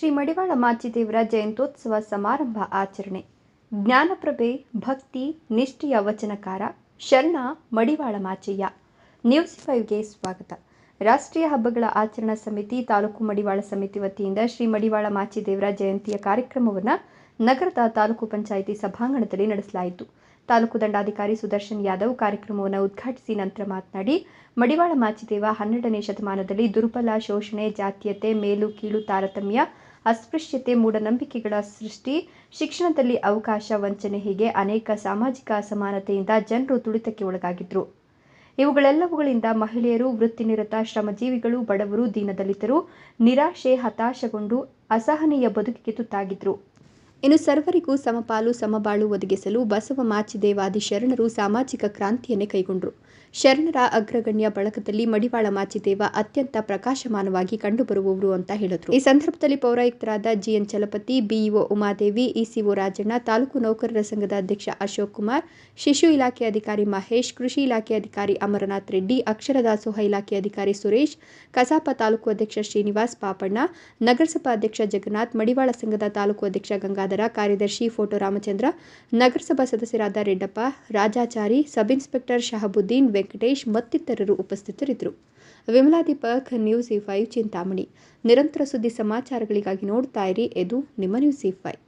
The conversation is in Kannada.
ಶ್ರೀ ಮಡಿವಾಳ ಮಾಚಿದೇವರ ಜಯಂತ್ಯೋತ್ಸವ ಸಮಾರಂಭ ಆಚರಣೆ. ಜ್ಞಾನಪ್ರಭೆ, ಭಕ್ತಿ, ನಿಷ್ಠೆಯ ವಚನಕಾರ, ಶರಣ ಮಡಿವಾಳ ಮಾಚಯ್ಯ. ನ್ಯೂಸ್ ಫೈವ್ಗೆ ಸ್ವಾಗತ. ರಾಷ್ಟ್ರೀಯ ಹಬ್ಬಗಳ ಆಚರಣಾ ಸಮಿತಿ, ತಾಲೂಕು ಮಡಿವಾಳ ಸಮಿತಿ ವತಿಯಿಂದ ಶ್ರೀ ಮಡಿವಾಳ ಮಾಚಿದೇವರ ಜಯಂತಿಯ ಕಾರ್ಯಕ್ರಮವನ್ನು ನಗರದ ತಾಲೂಕು ಪಂಚಾಯಿತಿ ಸಭಾಂಗಣದಲ್ಲಿ ನಡೆಸಲಾಯಿತು. ತಾಲೂಕು ದಂಡಾಧಿಕಾರಿ ಸುದರ್ಶನ್ ಯಾದವ್ ಕಾರ್ಯಕ್ರಮವನ್ನು ಉದ್ಘಾಟಿಸಿ ನಂತರ ಮಾತನಾಡಿ, ಮಡಿವಾಳ ಮಾಚಿದೇವ ಹನ್ನೆರಡನೇ ಶತಮಾನದಲ್ಲಿ ದುರ್ಬಲ ಶೋಷಣೆ, ಜಾತೀಯತೆ, ಮೇಲು, ಕೀಳು ತಾರತಮ್ಯ ಅಸ್ಪೃಶ್ಯತೆ, ಮೂಢನಂಬಿಕೆಗಳ ಸೃಷ್ಟಿ, ಶಿಕ್ಷಣದಲ್ಲಿ ಅವಕಾಶ, ವಂಚನೆ ಹೀಗೆ ಅನೇಕ ಸಾಮಾಜಿಕ ಅಸಮಾನತೆಯಿಂದ ಜನರು ತುಳಿತಕ್ಕೆ ಒಳಗಾಗಿದ್ರು. ಇವುಗಳೆಲ್ಲವುಗಳಿಂದ ಮಹಿಳೆಯರು ವೃತ್ತಿನಿರತ, ಶ್ರಮಜೀವಿಗಳು, ಬಡವರು ದೀನದಲಿತರು, ನಿರಾಶೆ, ಹತಾಶಗೊಂಡು ಅಸಹನೀಯ ಬದುಕಿಗೆ ತುತ್ತಾಗಿದ್ರು. ಇನ್ನು ಸರ್ವರಿಗೂ ಸಮಪಾಲು ಸಮಬಾಳು ಒದಗಿಸಲು ಬಸವ ಮಾಚಿದೇವಾದಿ ಶರಣರು ಸಾಮಾಜಿಕ ಕ್ರಾಂತಿಯನ್ನೇ ಕೈಗೊಂಡರು. ಶರಣರ ಅಗ್ರಗಣ್ಯ ಬಳಕದಲ್ಲಿ ಮಡಿವಾಳ ಮಾಚಿದೇವ ಅತ್ಯಂತ ಪ್ರಕಾಶಮಾನವಾಗಿ ಕಂಡುಬರುವವರು ಅಂತ ಹೇಳಿದ್ರು. ಈ ಸಂದರ್ಭದಲ್ಲಿ ಪೌರಾಯುಕ್ತರಾದ GN Chalapathi, BEO Umadevi, ECO Rajanna, taluk ನೌಕರರ ಸಂಘದ ಅಧ್ಯಕ್ಷ ಅಶೋಕ್ ಕುಮಾರ್, ಶಿಶು ಇಲಾಖೆ ಅಧಿಕಾರಿ ಮಹೇಶ್, ಕೃಷಿ ಇಲಾಖೆ ಅಧಿಕಾರಿ ಅಮರನಾಥ್ ರೆಡ್ಡಿ ಅಕ್ಷರ ದಾಸೋಹ ಇಲಾಖೆ ಅಧಿಕಾರಿ ಸುರೇಶ್, ಕಸಾಪ ತಾಲೂಕು ಅಧ್ಯಕ್ಷ ಶ್ರೀನಿವಾಸ್ ಪಾಪಣ್ಣ, ನಗರಸಭಾ ಅಧ್ಯಕ್ಷ ಜಗನ್ನಾಥ್, ಮಡಿವಾಳ ಸಂಘದ ತಾಲೂಕು ಅಧ್ಯಕ್ಷ ಗಂಗಾಧರ ಕಾರ್ಯದರ್ಶಿ ಫೋಟೋ ರಾಮಚಂದ್ರ ನಗರಸಭಾ ಸದಸ್ಯರಾದ ರೆಡ್ಡಪ್ಪ, ರಾಜಾಚಾರಿ ಸಬ್ ಇನ್ಸ್ಪೆಕ್ಟರ್ ಶಹಬುದ್ದೀನ್ ವೆಂಕಟೇಶ್ ಮತ್ತಿತರರು ಉಪಸ್ಥಿತರಿದ್ದರು. Vimala Deepak news E five Chintamani. ನಿರಂತರ ಸುದ್ದಿ ಸಮಾಚಾರಗಳಿಗಾಗಿ ನೋಡ್ತಾ ಇರಿ, ಇದು ನಿಮ್ಮ ನ್ಯೂಸ್ ಇ ಫೈವ್.